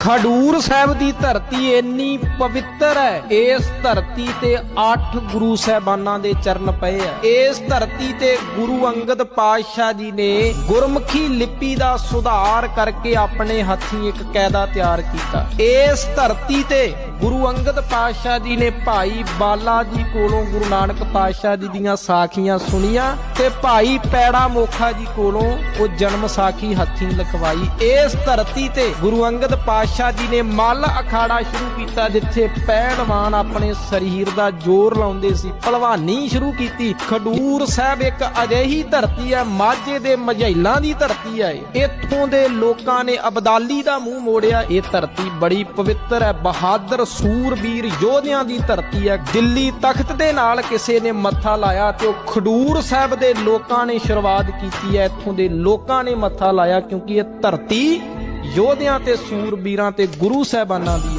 ਖਡੂਰ ਸਾਹਿਬ ਦੀ ਧਰਤੀ ਇੰਨੀ ਪਵਿੱਤਰ ਹੈ, ਇਸ ਧਰਤੀ ਤੇ 8 ਗੁਰੂ ਸਾਹਿਬਾਨਾਂ ਦੇ ਚਰਨ ਪਏ ਆ। ਇਸ ਧਰਤੀ ਤੇ ਗੁਰੂ ਅੰਗਦ ਪਾਤਸ਼ਾਹ ਜੀ ਨੇ ਗੁਰਮੁਖੀ ਲਿਪੀ ਦਾ ਸੁਧਾਰ ਕਰਕੇ ਆਪਣੇ ਹੱਥੀਂ ਇੱਕ ਕਾਇਦਾ ਤਿਆਰ ਕੀਤਾ। ਇਸ ਧਰਤੀ ਤੇ ਗੁਰੂ ਅੰਗਦ ਪਾਤਸ਼ਾਹ ਜੀ ਨੇ ਭਾਈ ਬਾਲਾ ਜੀ ਕੋਲੋਂ ਗੁਰੂ ਨਾਨਕ ਪਾਤਸ਼ਾਹ ਜੀ ਦੀਆਂ ਸਾਖੀਆਂ ਸੁਣੀਆਂ ਤੇ ਭਾਈ ਪੈੜਾ ਮੋਖਾ ਜੀ ਕੋਲੋਂ ਉਹ ਜਨਮ ਸਾਖੀ ਹੱਥੀਂ ਲਿਖਵਾਈ। ਇਸ ਧਰਤੀ ਤੇ ਗੁਰੂ ਅੰਗਦ ਪਾਤਸ਼ਾਹ ਜੀ ਨੇ ਮੱਲ ਅਖਾੜਾ ਸ਼ੁਰੂ ਕੀਤਾ ਜਿੱਥੇ ਪਹਿਲਵਾਨ ਆਪਣੇ ਸਰੀਰ ਦਾ ਜ਼ੋਰ ਲਾਉਂਦੇ ਸੀ। ਪਹਿਲਵਾਨੀ ਸ਼ੁਰੂ ਕੀਤੀ। ਖਡੂਰ ਸਾਹਿਬ ਇੱਕ ਅਜਿਹੀ ਧਰਤੀ ਹੈ, ਮਾਝੇ ਦੇ ਮਝੈਲਾਂ ਦੀ ਧਰਤੀ ਹੈ ਇੱਥੋਂ ਦੇ ਲੋਕਾਂ ਨੇ ਅਬਦਾਲੀ ਦਾ ਮੂੰਹ ਮੋੜਿਆ। ਇਹ ਧਰਤੀ ਬੜੀ ਪਵਿੱਤਰ ਹੈ, ਬਹਾਦਰ ਸੂਰਬੀਰ ਯੋਧਿਆਂ ਦੀ ਧਰਤੀ ਹੈ। ਦਿੱਲੀ ਤਖਤ ਦੇ ਨਾਲ ਕਿਸੇ ਨੇ ਮੱਥਾ ਲਾਇਆ ਤੇ ਉਹ ਖਡੂਰ ਸਾਹਿਬ ਦੇ ਲੋਕਾਂ ਨੇ ਸ਼ੁਰੂਆਤ ਕੀਤੀ ਹੈ। ਇੱਥੋਂ ਦੇ ਲੋਕਾਂ ਨੇ ਮੱਥਾ ਲਾਇਆ ਕਿਉਂਕਿ ਇਹ ਧਰਤੀ ਯੋਧਿਆਂ ਤੇ ਸੂਰਬੀਰਾਂ ਤੇ ਗੁਰੂ ਸਾਹਿਬਾਨਾਂ ਦੀ